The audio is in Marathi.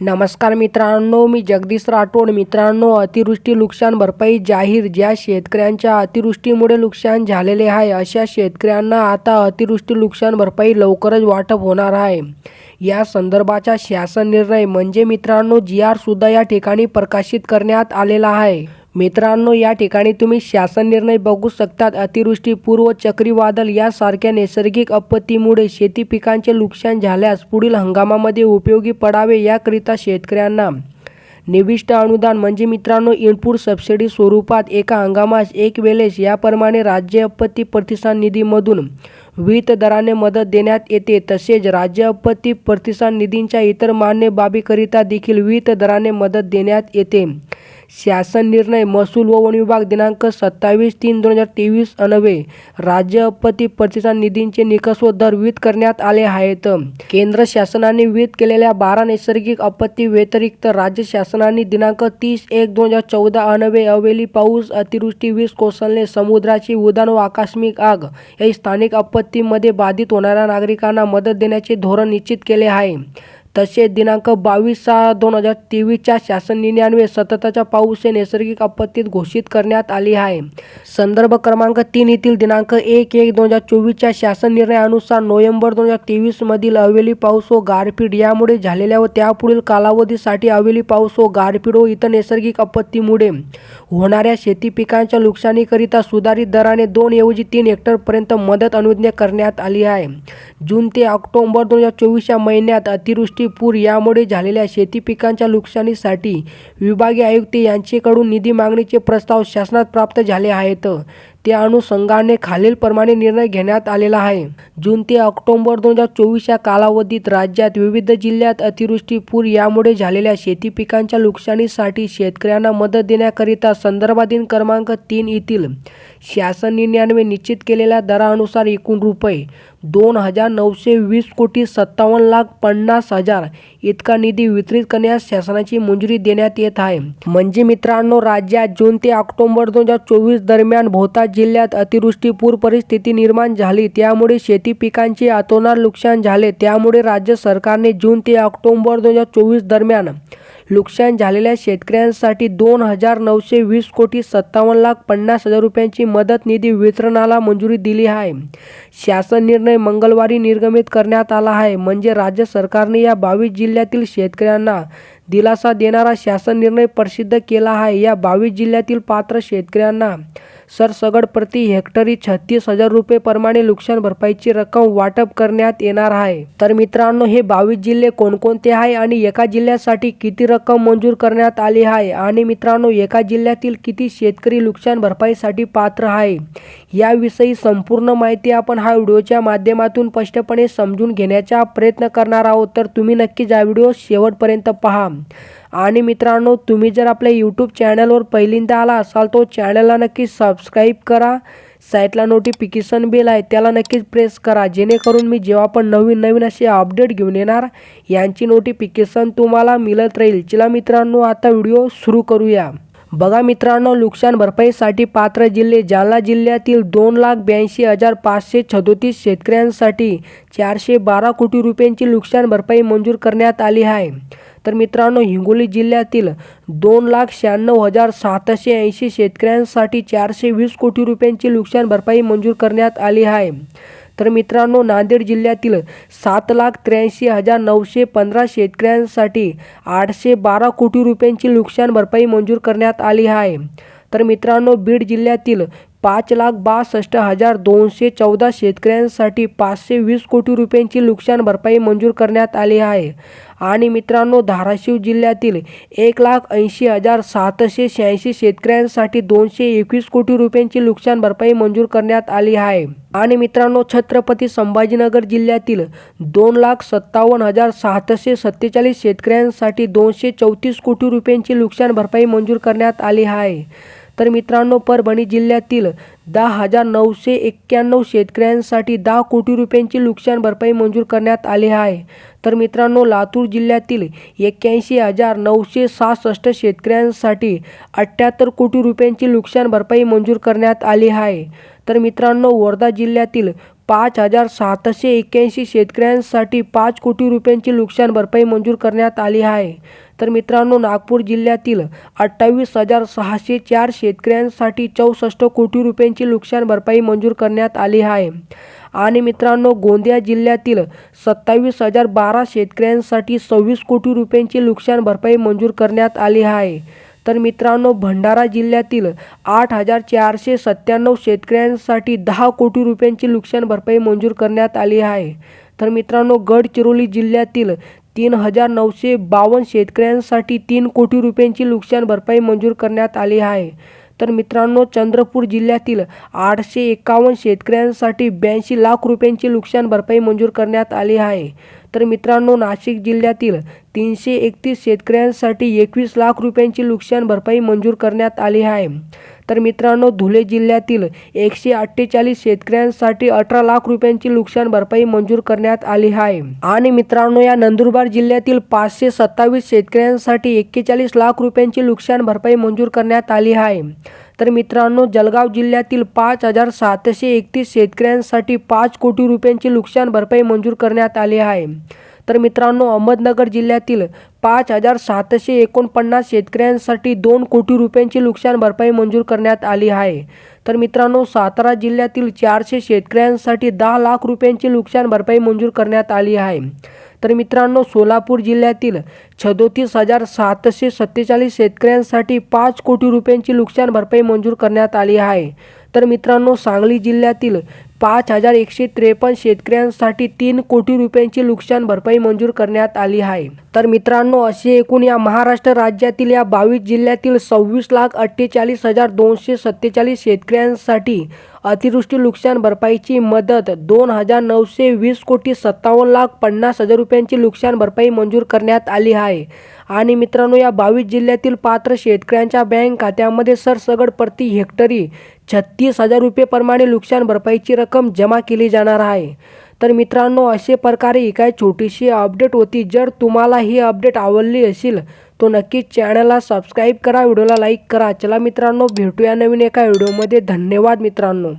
नमस्कार मित्रांनो मी जगदीश राठोड. मित्रांनो अतिवृष्टी नुकसान भरपाई जाहीर. ज्या शेतकऱ्यांच्या अतिवृष्टीमुळे नुकसान झालेले आहे अशा शेतकऱ्यांना आता अतिवृष्टी नुकसान भरपाई लवकरच वाटप होणार आहे. या संदर्भाचा शासन निर्णय म्हणजे मित्रांनो जी आर सुद्धा या ठिकाणी प्रकाशित करण्यात आलेला आहे. मित्रांनो या ठिकाणी तुम्ही शासन निर्णय बघू शकतात. अतिवृष्टी पूर्व चक्रीवादळ यासारख्या नैसर्गिक आपत्तीमुळे शेती पिकांचे नुकसान झाल्यास पुढील हंगामामध्ये उपयोगी पडावे याकरिता शेतकऱ्यांना निविष्ट अनुदान. म्हणजे मित्रांनो इनपुट सबसिडी स्वरूपात एका हंगामास एक वेळेस याप्रमाणे राज्य आपत्ती प्रतिसाद निधीमधून विविध दराने मदत देण्यात येते. तसेच राज्य आपत्ती प्रतिसाद निधींच्या इतर मान्य बाबीकरिता देखील विविध दराने मदत देण्यात येते. शासन निर्णय महसूल व वन विभाग दिनांक सत्तावीस तीन दोन हजार तेवीस अनवे. राज्य आपत्ती प्रतिसाद निधींचे निकष व दर विहित करण्यात आले आहेत. केंद्र शासनाने विहित केलेल्या बारा नैसर्गिक आपत्ती व्यतिरिक्त राज्य शासनाने दिनांक तीस एक दोन हजार चौदा अनवे अवेली पाऊस अतिवृष्टी वीज कोसळणे समुद्राची उदान व आकस्मिक आग या स्थानिक आपत्तीमध्ये बाधित होणाऱ्या नागरिकांना मदत देण्याचे धोरण निश्चित केले आहे. तसेच दिनांक बावीस सहा दोन हजार तेवीसच्या शासन निर्णयान्वये सततच्या पाऊस हे नैसर्गिक आपत्तीत घोषित करण्यात आली आहे. संदर्भ क्रमांक तीन येथील दिनांक एक एक दोन हजार चोवीसच्या शासन निर्णयानुसार नोव्हेंबर दोन हजार तेवीसमधील अवेली पाऊस व गारपीट यामुळे झालेल्या व त्यापुढील कालावधीसाठी अवेली पाऊस व गारपीट व इतर नैसर्गिक आपत्तीमुळे होणाऱ्या शेती पिकांच्या नुकसानीकरिता सुधारित दराने दोन ऐवजी तीन हेक्टरपर्यंत मदत अनुज्ञा करण्यात आली आहे. जून ते ऑक्टोबर दोन हजार चोवीसच्या महिन्यात अतिवृष्टी पूर यामुळे झालेल्या शेती पिकांच्या नुकसानीसाठी विभागीय आयुक्त यांचेकडून निधी मागणीचे प्रस्ताव शासनात प्राप्त झाले आहेत. त्या अनुषंगाने खालीलप्रमाणे निर्णय घेण्यात आलेला आहे. जून ते ऑक्टोबर दोन हजार चोवीस या कालावधीत राज्यात विविध जिल्ह्यात अतिवृष्टी पूर यामुळे झालेल्या शेती पिकांच्या नुकसानीसाठी शेतकऱ्यांना मदत देण्याकरिता संदर्भाधीन क्रमांक तीन येथील शासन निर्णयान्वये निश्चित केलेल्या दरानुसार एकूण रुपये दोन हजार नऊशे वीस कोटी सत्तावन्न लाख पन्नास हजार इतका निधी वितरित करण्यास शासनाची मंजुरी देण्यात येत आहे. म्हणजे मित्रांनो राज्यात जून ते ऑक्टोबर दोन हजार चोवीस दरम्यान बहुतांश जिल्ह्यात अतिवृष्टी पूर परिस्थिती निर्माण झाली. त्यामुळे शेती पिकांचे अतोनार नुकसान झाले. त्यामुळे राज्य सरकारने जून ते ऑक्टोबर दोन हजार चोवीस दरम्यान नुकसान झालेल्या शेतकऱ्यांसाठी दोन हजार नऊशे वीस कोटी सत्तावन्न लाख पन्नास हजार रुपयांची मदत निधी वितरणाला मंजुरी दिली आहे. शासन निर्णय मंगळवारी निर्गमित करण्यात आला आहे. म्हणजे राज्य सरकारने या बावीस जिल्ह्यातील शेतकऱ्यांना दिलासा देणारा शासन निर्णय प्रसिद्ध केला आहे. या बावीस जिल्ह्यातील पात्र शेतकऱ्यांना सरसगड प्रति हेक्टरी छत्तीस हजार रुपये प्रमाणे नुकसान भरपाईची रक्कम वाटप करण्यात येणार आहे. तर मित्रांनो हे बावीस जिल्हे कोणकोणते आहे आणि एका जिल्ह्यासाठी किती रक्कम मंजूर करण्यात आली आहे? आणि मित्रांनो एका जिल्ह्यातील किती शेतकरी नुकसान भरपाईसाठी पात्र आहे? याविषयी संपूर्ण माहिती आपण हा व्हिडिओच्या माध्यमातून स्पष्टपणे समजून घेण्याचा प्रयत्न करणार आहोत. तर तुम्ही नक्कीच हा व्हिडिओ शेवटपर्यंत पहा. आणि मित्रांनो तुम्ही जर आपल्या यूट्यूब चॅनलवर पहिल्यांदा आला असाल तो चॅनलला नक्की सबस्क्राईब करा. साईटला नोटिफिकेशन बिल आहे त्याला नक्कीच प्रेस करा. जेणेकरून मी जेव्हा पण नवीन नवीन असे अपडेट घेऊन येणार यांची नोटिफिकेशन तुम्हाला मिळत राहील. चला मित्रांनो आता व्हिडिओ सुरू करूया. बघा मित्रांनो नुकसान भरपाईसाठी पात्र जिल्हे जालना जिल्ह्यातील दोन लाख ब्याऐंशी हजार पाचशे सदोतीस शेतकऱ्यांसाठी चारशे बारा कोटी रुपयांची नुकसान भरपाई मंजूर करण्यात आली आहे. तर मित्रांनो हिंगोली जिल्ह्यातील दोन लाख शहाण्णव हजार सातशे ऐंशी शेतकऱ्यांसाठी चारशे वीस कोटी रुपयांची नुकसान भरपाई मंजूर करण्यात आली आहे. तर मित्रांनो नांदेड जिल्ह्यातील सात लाख त्र्याऐंशी हजार नऊशे पंधरा शेतकऱ्यांसाठी आठशे बारा कोटी रुपयांची नुकसान भरपाई मंजूर करण्यात आली आहे. तर मित्रांनो बीड जिल्ह्यातील पाच लाख बासष्ट हजार दोनशे चौदा शेतकऱ्यांसाठी पाचशे वीस कोटी रुपयांची नुकसान भरपाई मंजूर करण्यात आली आहे. आणि मित्रांनो धाराशिव जिल्ह्यातील एक लाख ऐंशी हजार सातशे शहाऐंशी शेतकऱ्यांसाठी दोनशे एकवीस कोटी रुपयांची नुकसान भरपाई मंजूर करण्यात आली आहे. आणि मित्रांनो छत्रपती संभाजीनगर जिल्ह्यातील दोन लाख सत्तावन्न हजार सातशे सत्तेचाळीस शेतकऱ्यांसाठी दोनशे चौतीस कोटी रुपयांची नुकसान भरपाई मंजूर करण्यात आली आहे. तर मित्रांनो परभणी जिल्ह्यातील दहा हजार नऊशे एक्क्याण्णव शेतकऱ्यांसाठी दहा कोटी रुपयांची नुकसान भरपाई मंजूर करण्यात आली आहे. तर मित्रांनो लातूर जिल्ह्यातील एक्क्याऐंशी हजार नऊशे सहासष्ट शेतकऱ्यांसाठी अठ्ठ्याहत्तर कोटी रुपयांची नुकसान भरपाई मंजूर करण्यात आली आहे. तर मित्रांनो वर्धा जिल्ह्यातील पाच हजार सातशे एक्क्याऐंशी शेतकऱ्यांसाठी पाच कोटी रुपयांची नुकसान भरपाई मंजूर करण्यात आली आहे. तर मित्रांनो नागपूर जिल्ह्यातील अठ्ठावीस हजार सहाशे चार शेतकऱ्यांसाठी चौसष्ट कोटी रुपयांची नुकसान भरपाई मंजूर करण्यात आली आहे. आणि मित्रांनो गोंदिया जिल्ह्यातील सत्तावीस हजार बारा शेतकऱ्यांसाठी सव्वीस कोटी रुपयांची नुकसान भरपाई मंजूर करण्यात आली आहे. तर मित्रांनो भंडारा जिल्ह्यातील आठ हजार चारशे सत्त्याण्णव शेतकऱ्यांसाठी दहा कोटी रुपयांची नुकसान भरपाई मंजूर करण्यात आली आहे. तर मित्रांनो गडचिरोली जिल्ह्यातील तीन हजार नऊशे बावन्न शेतकऱ्यांसाठी तीन कोटी रुपयांची नुकसान भरपाई मंजूर करण्यात आली आहे. तर मित्रांनो चंद्रपूर जिल्ह्यातील आठशे एकावन्न शेतकऱ्यांसाठी ब्याऐंशी लाख रुपयांची नुकसान भरपाई मंजूर करण्यात आली आहे. तर मित्रांनो नाशिक जिल्ह्यातील तीनशे एकतीस शेतकऱ्यांसाठी एकवीस लाख रुपयांची नुकसान भरपाई मंजूर करण्यात आली आहे. तर मित्रांनो धुळे जिल्ह्यातील एकशे अठ्ठेचाळीस शेतकऱ्यांसाठी अठरा लाख रुपयांची नुकसान भरपाई मंजूर करण्यात आली आहे. आणि मित्रांनो या नंदुरबार जिल्ह्यातील पाचशे सत्तावीस शेतकऱ्यांसाठी एक्केचाळीस लाख रुपयांची नुकसान भरपाई मंजूर करण्यात आली आहे. तर मित्रांनो जळगाव जिल्ह्यातील पाच हजार सातशे एकतीस शेतकऱ्यांसाठी पाच कोटी रुपयांची नुकसान भरपाई मंजूर करण्यात आली आहे. तर मित्रांनो अहमदनगर जिल्ह्यातील पाच हजार सातशे एकोणपन्नास शेतकऱ्यांसाठी दोन कोटी रुपयांची नुकसान भरपाई मंजूर करण्यात आली आहे. तर मित्रांनो सातारा जिल्ह्यातील चारशे शेतकऱ्यांसाठी दहा लाख रुपयांची नुकसान भरपाई मंजूर करण्यात आली आहे. तर मित्रांनो सोलापूर जिल्ह्यातील सदोतीस हजार सातशे सत्तेचाळीस शेतकऱ्यांसाठी पाच कोटी रुपयांची नुकसान भरपाई मंजूर करण्यात आली आहे. तर मित्रांनो सांगली जिल्ह्यातील पाच हजार एकशे त्रेपन्न शेतकऱ्यांसाठी तीन कोटी रुपयांची नुकसान भरपाई मंजूर करण्यात आली आहे. तर मित्रांनो असे एकूण या महाराष्ट्र राज्यातील या बावीस जिल्ह्यातील सव्वीस लाख अठ्ठेचाळीस हजार दोनशे सत्तेचाळीस शेतकऱ्यांसाठी अतिवृष्टी नुकसान भरपाईची मदत दोन हजार नऊशे वीस कोटी सत्तावन्न लाख पन्नास हजार रुपयांची नुकसान भरपाई मंजूर करण्यात आली आहे. आणि मित्रांनो या बावीस जिल्ह्यातील पात्र शेतकऱ्यांच्या बँक खात्यामध्ये सरसगड प्रति हेक्टरी छत्तीस हजार रुपयेप्रमाणे नुकसान भरपाईची रक्कम जमा केली जाणार आहे. तर मित्रांनो असे प्रकारे ही काय छोटीशी अपडेट होती. जर तुम्हाला ही अपडेट आवडली असेल तो नक्कीच चॅनलला सबस्क्राईब करा व्हिडिओला लाईक करा. चला मित्रांनो भेटूया नवीन एका व्हिडिओमध्ये. धन्यवाद मित्रांनो.